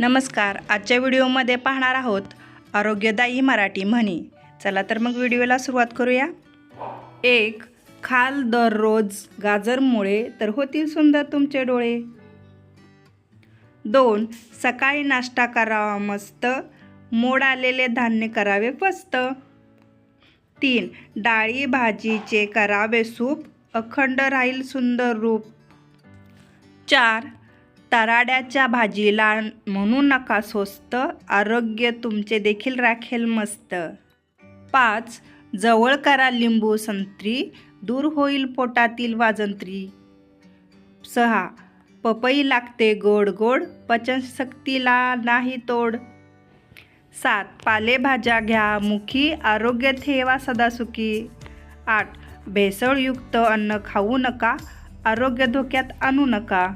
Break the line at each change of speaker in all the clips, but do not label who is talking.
नमस्कार आजच्या व्हिडिओमध्ये पाहणार आहोत आरोग्यदायी मराठी म्हणी. चला तर मग व्हिडिओला सुरुवात करूया. एक खाल दररोज गाजरमुळे तर होतील सुंदर तुमचे डोळे. दोन सकाळी नाश्ता करावा मस्त मोड आलेले धान्य करावे फस्त. तीन डाळी भाजीचे करावे सूप अखंड राहील सुंदर रूप. चार तराड्याच्या भाजीला म्हणू नका स्वस्त आरोग्य तुमचे देखील राखेल मस्त. पाच जवळ करा लिंबू संत्री दूर होईल पोटातील वाजंत्री. सहा पपई लागते गोड गोड पचनशक्तीला नाही तोड. सात पालेभाज्या घ्या मुखी आरोग्य ठेवा सदासुखी. आठ भेसळयुक्त अन्न खाऊ नका आरोग्य धोक्यात आणू नका.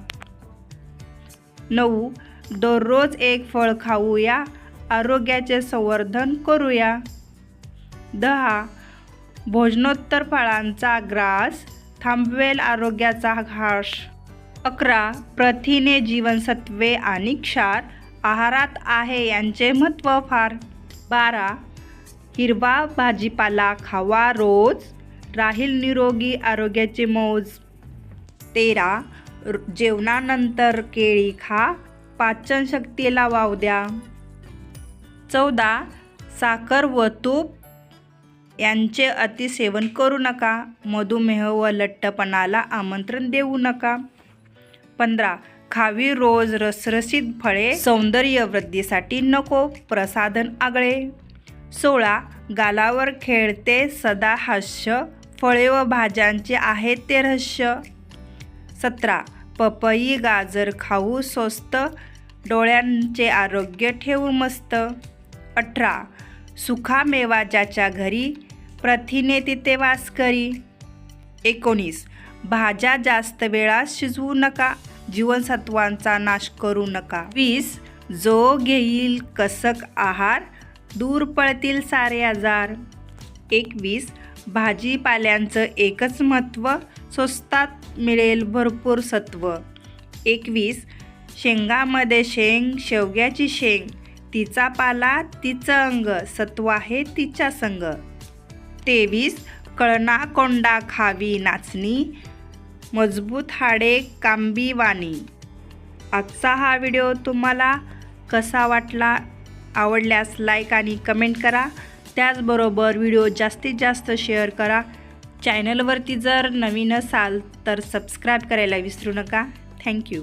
नऊ दररोज एक फळ खाऊया आरोग्याचे संवर्धन करूया. दहा भोजनोत्तर फळांचा ग्रास थांबवेल आरोग्याचा घास. अकरा प्रथिने जीवनसत्वे आणि क्षार आहारात आहे यांचे महत्त्व फार. बारा हिरवा भाजीपाला खावा रोज राहील निरोगी आरोग्याचे मौज. तेरा जेवणानंतर केळी खा पाचनशक्तीला वाव द्या. चौदा साखर व तूप यांचे अतिसेवन करू नका. मधुमेह व लठ्ठपणाला आमंत्रण देऊ नका. पंधरा खावी रोज रसरसीत फळे सौंदर्य वृद्धीसाठी नको. प्रसाधन आगळे. सोळा गालावर खेळते सदा हास्य फळे व भाज्यांचे आहे ते रहस्य. सतरा. पपई गाजर खाऊ स्वस्त. डोळ्यांचे आरोग्य ठेवू मस्त. अठरा. सुखा मेवा ज्याच्या घरी. प्रथिने तिथे वास करी. एकोणीस. भाज्या जास्त वेळा शिजवू नका. जीवनसत्वांचा नाश करू नका. वीस. जो घेईल कसक आहार. दूर पळतील सारे आजार. एकवीस. भाजीपाल्यांचं एकच महत्त्व स्वस्तात मिळेल भरपूर सत्व. एकवीस शेंगामध्ये शेंग शेवग्याची शेंग. तिचा पाला तिचं अंग. सत्व आहे तिच्या संग. तेवीस कळणा कोंडा खावी नाचणी. मजबूत हाडे कांबी वाणी. आजचा हा व्हिडिओ तुम्हाला कसा वाटला? आवडल्यास लाईक आणि कमेंट करा. त्याचबरोबर व्हिडिओ जास्तीत जास्त शेअर करा. चॅनलवरती जर नवीन असाल तर सबस्क्राईब करायला विसरू नका. थँक्यू